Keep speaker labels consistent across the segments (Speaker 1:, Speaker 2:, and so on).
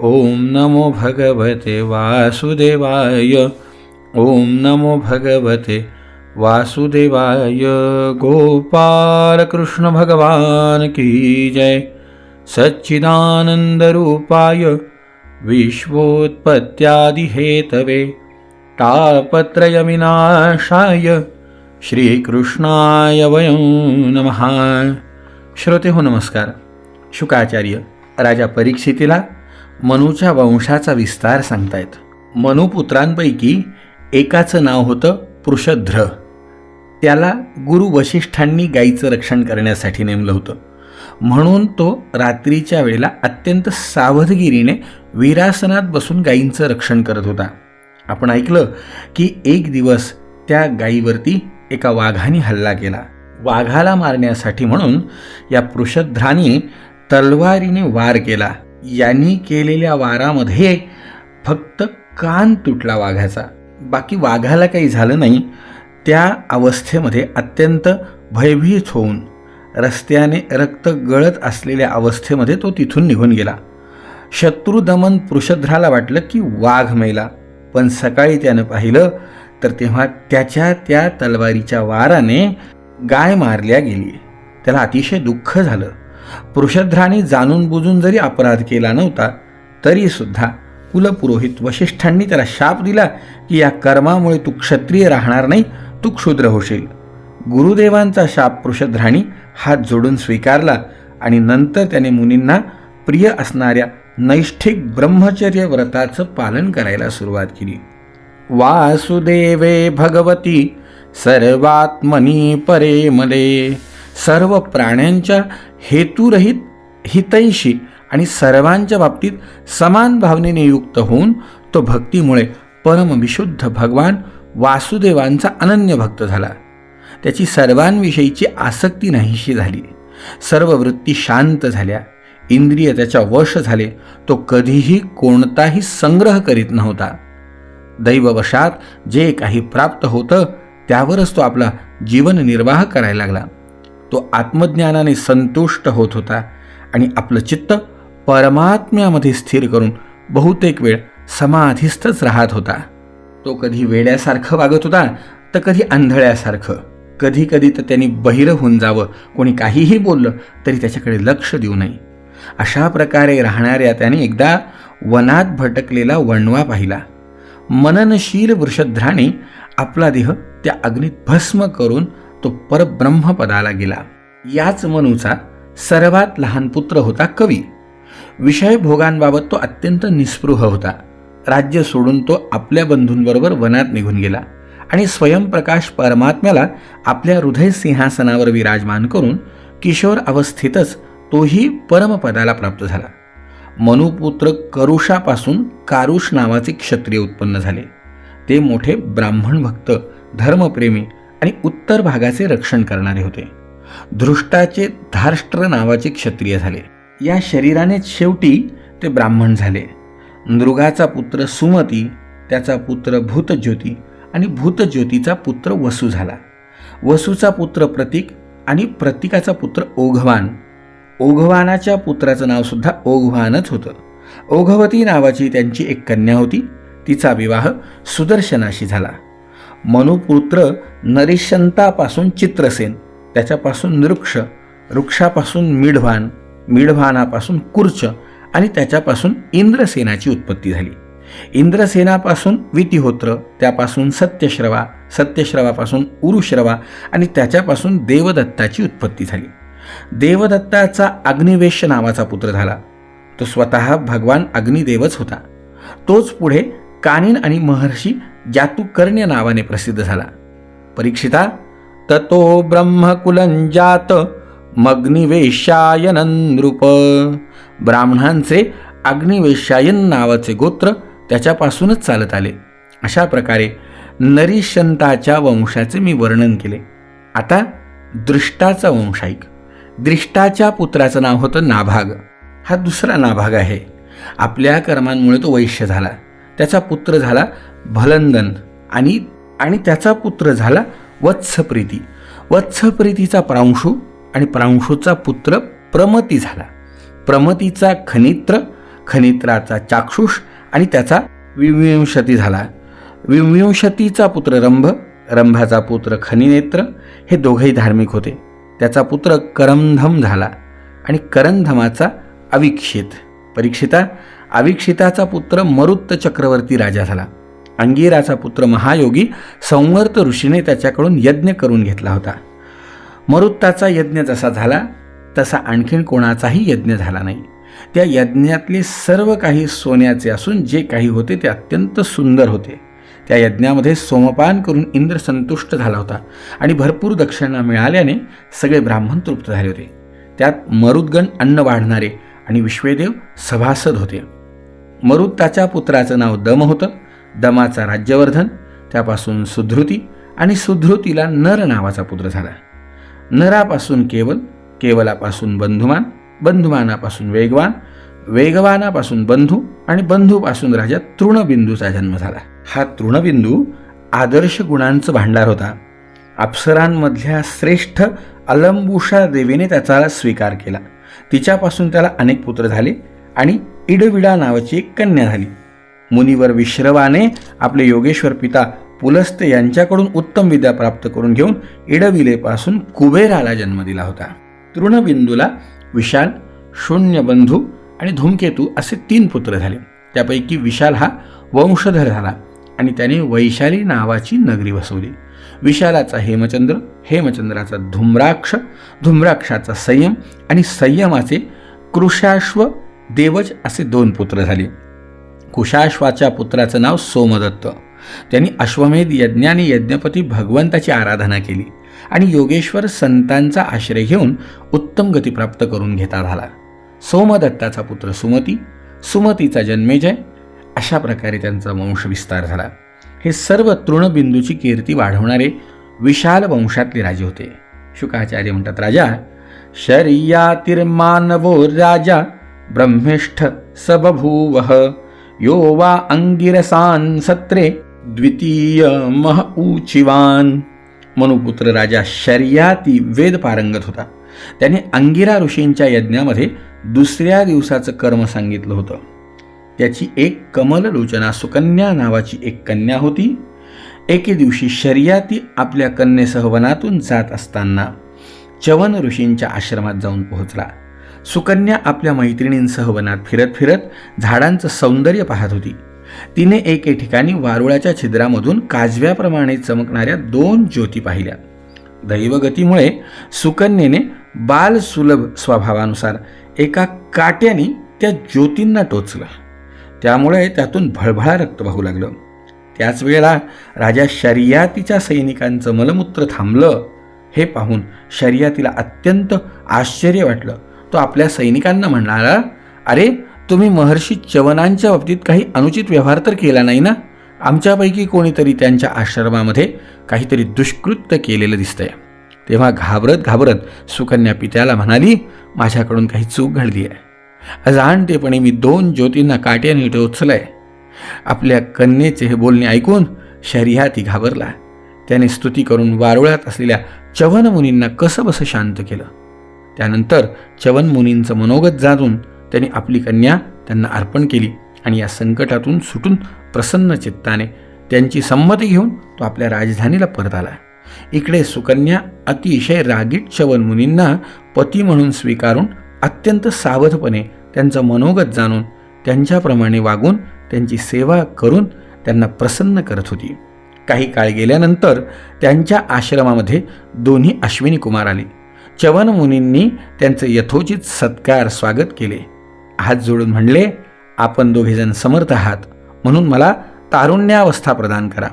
Speaker 1: ओम नमो भगवते वासुदेवाय। ओम नमो भगवते वासुदेवाय। गोपाल कृष्ण भगवान की जय। सच्चिदानन्दरूपाय विश्वोत्पत्त्यादिहेतवे। तापत्रयविनाशाय। श्रीकृष्णाय वयं नमः। श्रोते हो नमस्कार। शुकाचार्य राजा परीक्षितीला मनूच्या वंशाचा विस्तार सांगतायत. मनुपुत्रांपैकी एकाचं नाव होतं पृषध्र त्याला गुरु वशिष्ठांनी गायीचं रक्षण करण्यासाठी नेमलं होतं. म्हणून तो रात्रीच्या वेळेला अत्यंत सावधगिरीने विरासनात बसून गायींचं रक्षण करत होता. आपण ऐकलं की एक दिवस त्या गायीवरती एका वाघाने हल्ला केला. वाघाला मारण्यासाठी म्हणून या पृषध्राने तलवारीने वार केला. यांनी केलेल्या वारामध्ये फक्त कान तुटला वाघाचा. बाकी वाघाला काही झालं नाही. त्या अवस्थेमध्ये अत्यंत भयभीत होऊन रस्त्याने रक्त गळत असलेल्या अवस्थेमध्ये तो तिथून निघून गेला. शत्रुदमन पृषध्राला वाटलं की वाघ मेला. पण सकाळी त्यानं पाहिलं तर तेव्हा त्याच्या त्या तलवारीच्या वाराने गाय मारल्या गेली. त्याला अतिशय दुःख झालं. पुरुषध्राने जाणून बुजून जरी अपराध केला नव्हता तरी सुद्धा कुलपुरोहित वशिष्ठांनी त्याला शाप दिला की या कर्मामुळे तू क्षत्रिय राहणार नाही तू क्षुद्र होशील. गुरुदेवांचा शाप पुरुषध्राणी हात जोडून स्वीकारला आणि नंतर त्याने मुनींना प्रिय असणाऱ्या नैष्ठिक ब्रह्मचर्य व्रताचं पालन करायला सुरुवात केली. वासुदेवे भगवती सर्वात्मनी परेमले मले. सर्व प्राण्यांच्या हेतुरहित हितैषी आणि सर्वांच्या बाबतीत समान भावनेने युक्त होऊन तो भक्तीमुळे परमविशुद्ध भगवान वासुदेवांचा अनन्य भक्त झाला. त्याची सर्वांविषयीची आसक्ती नाहीशी झाली. सर्व वृत्ती शांत झाल्या. इंद्रिय त्याच्या वश झाले. तो कधीही कोणताही संग्रह करीत नव्हता. दैववशात जे काही प्राप्त होतं त्यावरच तो आपला जीवननिर्वाह करायला लागला. तो आत्मज्ञानाने संतुष्ट होत होता आणि आपलं चित्त परमात्म्यामध्ये स्थिर करून बहुतेक वेळ समाधीस्थच राहत होता. तो कधी वेड्यासारखं वागत होता तर कधी आंधळ्यासारखं. कधी कधी तर त्यांनी बहिरं होऊन जावं कोणी काहीही बोललं तरी त्याच्याकडे लक्ष देऊ नये. अशा प्रकारे राहणाऱ्या त्याने एकदा वनात भटकलेला वणवा पाहिला. मननशील वृषध्राने आपला देह त्या अग्नीत भस्म करून तो परब्रह्मपदाला गेला. याच मनूचा सर्वात लहान पुत्र होता कवी. विषय भोगांबाबत तो अत्यंत निस्पृह होता. राज्य सोडून तो आपल्या बंधूंबरोबर वनात निघून गेला आणि स्वयंप्रकाश परमात्म्याला आपल्या हृदय सिंहासनावर विराजमान करून किशोर अवस्थेतच तोही परमपदाला प्राप्त झाला. मनुपुत्र करुषापासून कारुष नावाचे क्षत्रिय उत्पन्न झाले. ते मोठे ब्राह्मण भक्त धर्मप्रेमी आणि उत्तर भागाचे रक्षण करणारे होते. धृष्टाचे धार्ष्ट्र नावाचे क्षत्रिय झाले. या शरीराने शेवटी ते ब्राह्मण झाले. नृगाचा पुत्र सुमती त्याचा पुत्र भूतज्योती आणि भूतज्योतीचा पुत्र वसू झाला. वसूचा पुत्र प्रतीक आणि प्रतीकाचा पुत्र ओघवान. ओघवानाच्या पुत्राचं नावसुद्धा ओघवानच होतं. ओघवती नावाची त्यांची एक कन्या होती. तिचा विवाह सुदर्शनाशी झाला. मनुपुत्र नरिशंतापासून चित्रसेन त्याच्यापासून नृक्ष वृक्षापासून मिढवान मिढवानापासून कुर्च आणि त्याच्यापासून इंद्रसेनाची उत्पत्ती झाली. इंद्रसेनापासून वितिहोत्र त्यापासून सत्यश्रवा सत्यश्रवापासून उरुश्रवा आणि त्याच्यापासून देवदत्ताची उत्पत्ती झाली. देवदत्ताचा अग्निवेश नावाचा पुत्र झाला. तो स्वतः भगवान अग्निदेवच होता. तोच पुढे कानिन आणि महर्षी जातुकर्ण्य नावाने प्रसिद्ध झाला. परीक्षिता ततो ब्रह्मकुलंजात मग्निवेशायन नृप ब्राह्मणांचे अग्निवेशायन नावाचे गोत्र त्याच्यापासूनच चालत आले. अशा प्रकारे नरिशंताच्या वंशाचे मी वर्णन केले. आता दृष्टाचा वंश ऐक दृष्टाच्या पुत्राचं नाव होतं नाभाग. हा दुसरा नाभाग आहे. आपल्या कर्मांमुळे तो वैश्य झाला. त्याचा पुत्र झाला भलंदन. आणि आणि त्याचा पुत्र झाला वत्सप्रीती. वत्सप्रीतीचा प्रांशू आणि प्रांशूचा पुत्र प्रमती झाला. प्रमतीचा खनित्र खनित्राचा चाक्षुष आणि त्याचा विविंशती झाला. विविंशतीचा पुत्र रंभ रंभाचा पुत्र खनिनेत्र हे दोघेही धार्मिक होते. त्याचा पुत्र करंधम झाला आणि करंधमाचा अविक्षित. परीक्षिता अविक्षिताचा पुत्र मरुत्त चक्रवर्ती राजा झाला. अंगिराचा पुत्र महायोगी संवर्त ऋषीने त्याच्याकडून यज्ञ करून घेतला होता. मरुत्ताचा यज्ञ जसा झाला तसा आणखीन कोणाचाही यज्ञ झाला नाही. त्या यज्ञातले सर्व काही सोन्याचे असून जे काही होते ते अत्यंत सुंदर होते. त्या यज्ञामध्ये सोमपान करून इंद्र संतुष्ट झाला होता आणि भरपूर दक्षिणा मिळाल्याने सगळे ब्राह्मण तृप्त झाले होते. त्यात मरुद्गण अन्न वाढणारे आणि विश्वेदेव सभासद होते. मरुत्ताच्या पुत्राचं नाव दम होतं. दमाचा राज्यवर्धन त्यापासून सुधृती आणि सुधृतीला नर नावाचा पुत्र झाला. नरापासून केवल केवलापासून बंधुमान बंधुमानापासून वेगवान वेगवानापासून बंधू आणि बंधूपासून राजा तृणबिंदूचा जन्म झाला. हा तृणबिंदू आदर्श गुणांचं भांडार होता. अप्सरांमधल्या श्रेष्ठ अलंबुषा देवीने त्याचा स्वीकार केला. तिच्यापासून त्याला अनेक पुत्र झाले आणि इडविडा नावाची एक कन्या झाली. मुनिवर विश्रवाने आपले योगेश्वर पिता पुलस्त यांच्याकडून उत्तम विद्या प्राप्त करून घेऊन इडविलेपासून कुबेराला जन्म दिला होता. तृणबिंदूला विशाल शून्यबंधू आणि धूमकेतू असे तीन पुत्र झाले. त्यापैकी विशाल हा वंशधर झाला आणि त्याने वैशाली नावाची नगरी वसवली. विशालाचा हेमचंद्र हेमचंद्राचा धूम्राक्ष धूम्राक्षाचा संयम आणि संयमाचे कृशाश्व देवज असे दोन पुत्र झाले. कुशाश्वाच्या पुत्राचं नाव सोमदत्त. त्यांनी अश्वमेध यज्ञाने यज्ञपती भगवंताची आराधना केली आणि योगेश्वर संतांचा आश्रय घेऊन उत्तम गती प्राप्त करून घेता झाला. सोमदत्ताचा पुत्र सुमती सुमतीचा जन्मेजय अशा प्रकारे त्यांचा वंश विस्तार झाला. हे सर्व तृणबिंदूची कीर्ती वाढवणारे विशाल वंशातले राजे होते. शुकाचार्य म्हणतात राजा शर्यातिर्मानवो राजा ब्रह्मिष्ठ सबभूवः यो वा अंगिरसान सत्रे द्वितीय मह उचिवान मनुपुत्र राजा शर्याती वेद पारंगत होता. त्याने अंगिरा ऋषींच्या यज्ञामध्ये दुसऱ्या दिवसाचं कर्म सांगितलं होतं. त्याची एक कमल लोचना सुकन्या नावाची एक कन्या होती. एके दिवशी शर्याती आपल्या कन्येसह वनातून जात असताना चवन ऋषींच्या आश्रमात जाऊन पोहोचला. सुकन्या आपल्या मैत्रिणींसह वनात फिरत फिरत झाडांचं सौंदर्य पाहत होती. तिने एके ठिकाणी वारुळाच्या छिद्रामधून काजव्याप्रमाणे चमकणाऱ्या दोन ज्योती पाहिल्या. दैवगतीमुळे सुकन्येने बालसुलभ स्वभावानुसार एका काट्याने त्या ज्योतींना टोचलं. त्यामुळे त्यातून भळभळा रक्त वाहू लागलं. त्याच वेळेला राजा शर्यातीच्या सैनिकांचं मलमूत्र थांबलं हे पाहून शर्यातीला अत्यंत आश्चर्य वाटलं. तो आपल्या सैनिकांना म्हणाला अरे तुम्ही महर्षी चवनांच्या बाबतीत काही अनुचित व्यवहार तर केला नाही ना? आमच्यापैकी कोणीतरी त्यांच्या आश्रमामध्ये काहीतरी दुष्कृत्य केलेलं दिसतंय. तेव्हा घाबरत घाबरत सुकन्या पित्याला म्हणाली माझ्याकडून काही चूक घडली आहे. जाणतेपणी मी दोन ज्योतींना काट्याने टोचलंय आपल्या कन्येचे हे बोलणे ऐकून शर्याती घाबरला. त्याने स्तुती करून वारुळात असलेल्या चवन मुनींना कसं बसं शांत केलं? त्यानंतर चवन मुनींचं मनोगत जाणून त्यांनी आपली कन्या त्यांना अर्पण केली आणि या संकटातून सुटून प्रसन्न चित्ताने त्यांची संमती घेऊन तो आपल्या राजधानीला परत आला. इकडे सुकन्या अतिशय रागीट चवन मुनींना पती म्हणून स्वीकारून अत्यंत सावधपणे त्यांचं मनोगत जाणून त्यांच्याप्रमाणे वागून त्यांची सेवा करून त्यांना प्रसन्न करत होती. काही काळ गेल्यानंतर त्यांच्या आश्रमामध्ये दोन्ही अश्विनी कुमार आले. चवन मुनींनी त्यांचं यथोचित सत्कार स्वागत केले. हात जोडून म्हणले आपण दोघेजण समर्थ आहात. म्हणून मला तारुण्यावस्था प्रदान करा.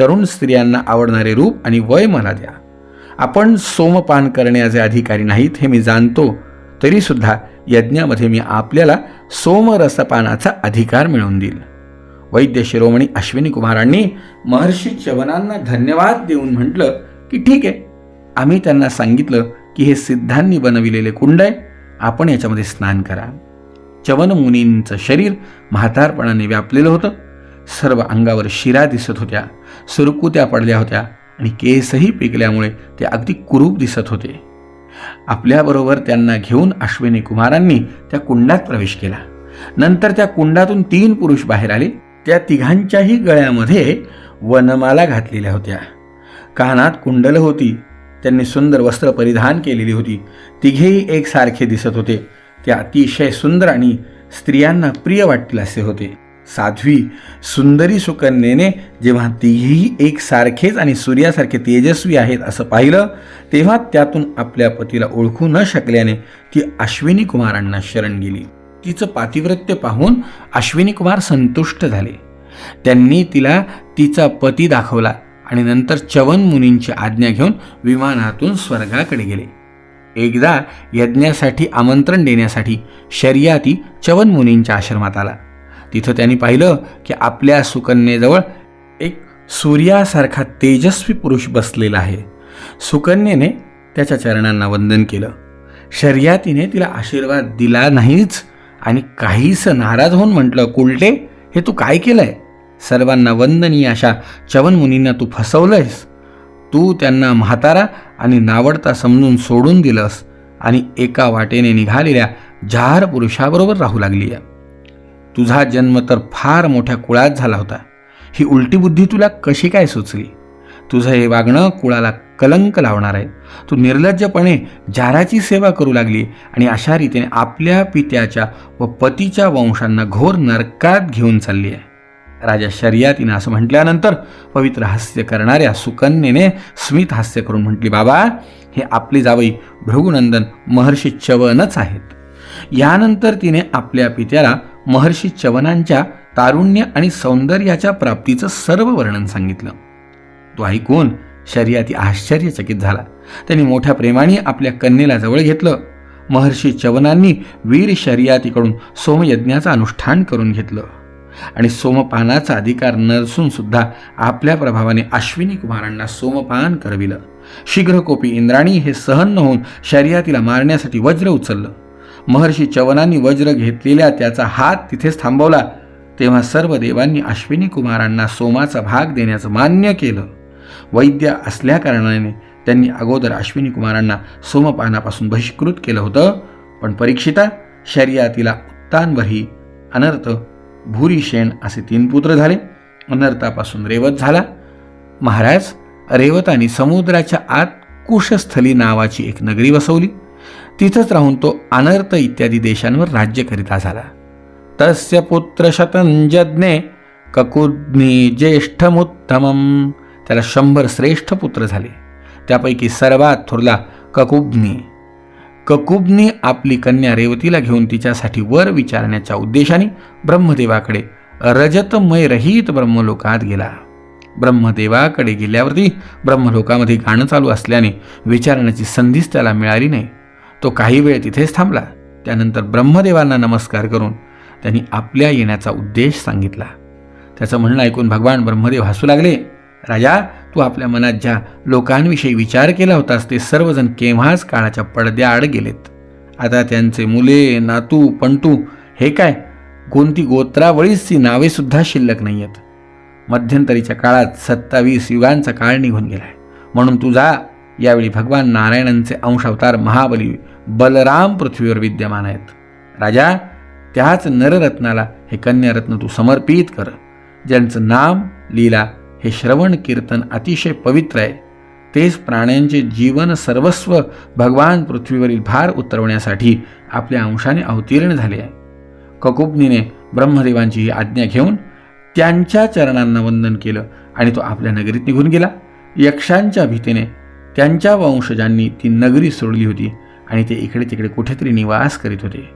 Speaker 1: तरुण स्त्रियांना आवडणारे रूप आणि वय मला द्या. आपण सोमपान करण्याचे अधिकारी नाहीत हे मी जाणतो. तरीसुद्धा यज्ञामध्ये मी आपल्याला सोमरसपानाचा अधिकार मिळवून देईल. वैद्य शिरोमणी अश्विनी कुमारांनी महर्षी च्यवनांना धन्यवाद देऊन म्हटलं की ठीक आहे. आम्ही त्यांना सांगितलं की हे सिद्धांनी बनविलेले कुंड आहे. आपण याच्यामध्ये स्नान करा. चवन मुनींचं शरीर म्हातारपणाने व्यापलेलं होतं. सर्व अंगावर शिरा दिसत होत्या. सुरकुत्या पडल्या होत्या आणि केसही पिकल्यामुळे ते अगदी कुरूप दिसत होते. आपल्याबरोबर त्यांना घेऊन अश्विनी कुमारांनी त्या कुंडात प्रवेश केला. नंतर त्या कुंडातून तीन पुरुष बाहेर आले. त्या तिघांच्याही गळ्यामध्ये वनमाला घातलेल्या होत्या. कानात कुंडलं होती. त्यांनी सुंदर वस्त्र परिधान केलेली होती. तिघेही एकसारखे दिसत होते. ते अतिशय सुंदर आणि स्त्रियांना प्रिय वाटतील असे होते. साध्वी सुंदरी सुकन्येने जेव्हा तिघेही एकसारखेच आणि सूर्यासारखे तेजस्वी आहेत असं पाहिलं तेव्हा त्यातून आपल्या पतीला ओळखू न शकल्याने ती अश्विनी कुमारांना शरण गेली. तिचं पातिव्रत्य पाहून अश्विनी कुमार संतुष्ट झाले. त्यांनी तिला तिचा पती दाखवला. आणि नंतर चवन मुनींची आज्ञा घेऊन विमानातून स्वर्गाकडे गेले. एकदा यज्ञासाठी आमंत्रण देण्यासाठी शर्याती चवन मुनींच्या आश्रमात आला. तिथं त्यांनी पाहिलं की आपल्या सुकन्येजवळ एक सूर्यासारखा तेजस्वी पुरुष बसलेला आहे. सुकन्येने त्याच्या चरणांना वंदन केलं. शर्यातीने तिला आशीर्वाद दिला नाहीच आणि काहीसं नाराज होऊन म्हटलं कुलटे हे तू काय केलंय? सर्वांना वंदनीय अशा चवन मुनींना तू फसवलंयस. तू त्यांना म्हातारा आणि नावडता समजून सोडून दिलंस आणि एका वाटेने निघालेल्या जहार पुरुषाबरोबर राहू लागली आहे तुझा जन्म तर फार मोठ्या कुळात झाला होता. ही उलटी बुद्धी तुला कशी काय सुचली? तुझं हे वागणं कुळाला कलंक लावणार आहे. तू निर्लज्जपणे जाराची सेवा करू लागली आणि अशा रीतीने आपल्या पित्याच्या व पतीच्या वंशांना घोर नरकात घेऊन चालली आहे राजा शर्यातीनं असं म्हटल्यानंतर पवित्र हास्य करणाऱ्या सुकन्येने स्मित हास्य करून म्हटली बाबा हे आपली जावई भृगुनंदन महर्षी चवनच आहेत. यानंतर तिने आपल्या पित्याला महर्षी चवनांच्या तारुण्य आणि सौंदर्याच्या प्राप्तीचं सर्व वर्णन सांगितलं. तो ऐकून शर्याती आश्चर्यचकित झाला. त्यांनी मोठ्या प्रेमाने आपल्या कन्येला जवळ घेतलं. महर्षी चवनांनी वीर शर्यातीकडून सोमयज्ञाचं अनुष्ठान करून घेतलं. आणि सोमपानाचा अधिकार नसून सुद्धा आपल्या प्रभावाने अश्विनी कुमारांना सोमपान करविलं. शीघ्रकोपी इंद्राणी हे सहन न होऊन शर्यातीला मारण्यासाठी वज्र उचललं. महर्षी चवनांनी वज्र घेतलेल्या त्याचा हात तिथेच थांबवला. तेव्हा सर्व देवांनी अश्विनी कुमारांना सोमाचा भाग देण्याचं मान्य केलं. वैद्य असल्याकारणाने त्यांनी अगोदर अश्विनी कुमारांना सोमपानापासून बहिष्कृत केलं होतं. पण परीक्षिता शर्यातीला उत्तानवरही अनर्थ भूरिशेन असे तीन पुत्र झाले. अनर्थापासून रेवत झाला. महाराज रेवतानी समुद्राच्या आत कुशस्थली नावाची एक नगरी वसवली. तिथंच राहून तो अनर्थ इत्यादी देशांवर राज्य करिता झाला. तस्य पुत्र शतंजज्ञे ककुज्ञी ज्येष्ठमुत्तमम. त्याला शंभर श्रेष्ठ पुत्र झाले. त्यापैकी सर्वात थोरला ककुब्नी. ककुबने आपली कन्या रेवतीला घेऊन तिच्यासाठी वर विचारण्याच्या उद्देशाने ब्रह्मदेवाकडे रजतमय रहित ब्रह्मलोकात गेला. ब्रह्मदेवाकडे गेल्यावरती ब्रह्मलोकामध्ये गाणं चालू असल्याने विचारण्याची संधीच त्याला मिळाली नाही. तो काही वेळ तिथेच थांबला. त्यानंतर ब्रह्मदेवांना नमस्कार करून त्यांनी आपल्या येण्याचा उद्देश सांगितला. त्याचं म्हणणं ऐकून भगवान ब्रह्मदेव हसू लागले. राजा तू आपल्या मनात ज्या लोकांविषयी विचार केला होतास ते सर्वजण केव्हाच काळाच्या पडद्याआड गेलेत. आता त्यांचे मुले नातू पंटू हे काय? कोणती गोत्रावळीची नावेसुद्धा शिल्लक नाही आहेत मध्यंतरीच्या काळात सत्तावीस युगांचा काळ निघून गेलाय. म्हणून तुझा यावेळी भगवान नारायणांचे अंशावतार महाबली बलराम पृथ्वीवर विद्यमान आहेत. राजा त्याच नररत्नाला हे कन्यारत्न तू समर्पित कर ज्यांचं नाम लीला हे श्रवण कीर्तन अतिशय पवित्र आहे. तेच प्राण्यांचे जीवन सर्वस्व भगवान पृथ्वीवरील भार उतरवण्यासाठी आपल्या अंशाने अवतीर्ण झाले आहे. ककुबनीने ब्रह्मदेवांची ही आज्ञा घेऊन त्यांच्या चरणांना वंदन केलं आणि तो आपल्या नगरीत निघून गेला. यक्षांच्या भीतीने त्यांच्या वंशजांनी ती नगरी सोडली होती आणि ते इकडे तिकडे कुठेतरी निवास करीत होते.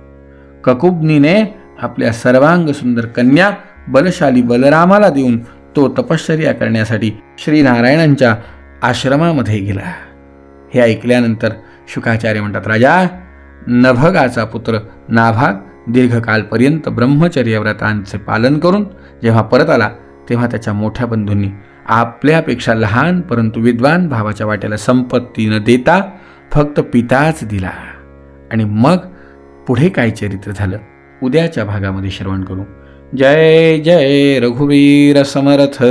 Speaker 1: ककुबनीने आपल्या सर्वांग सुंदर कन्या बलशाली बलरामाला देऊन तो तपश्चर्या करण्यासाठी श्रीनारायणांच्या आश्रमामध्ये गेला. हे ऐकल्यानंतर शुकाचार्य म्हणतात राजा नभगाचा पुत्र नाभाग दीर्घकालपर्यंत ब्रह्मचर्य व्रतांचे पालन करून जेव्हा परत आला तेव्हा त्याच्या मोठ्या बंधूंनी आपल्यापेक्षा लहान परंतु विद्वान भावाच्या वाट्याला संपत्ती न देता फक्त पिताच दिला. आणि मग पुढे काय चरित्र झालं? उद्याच्या भागामध्ये श्रवण करू. जय जय रघुवीर समर्थ।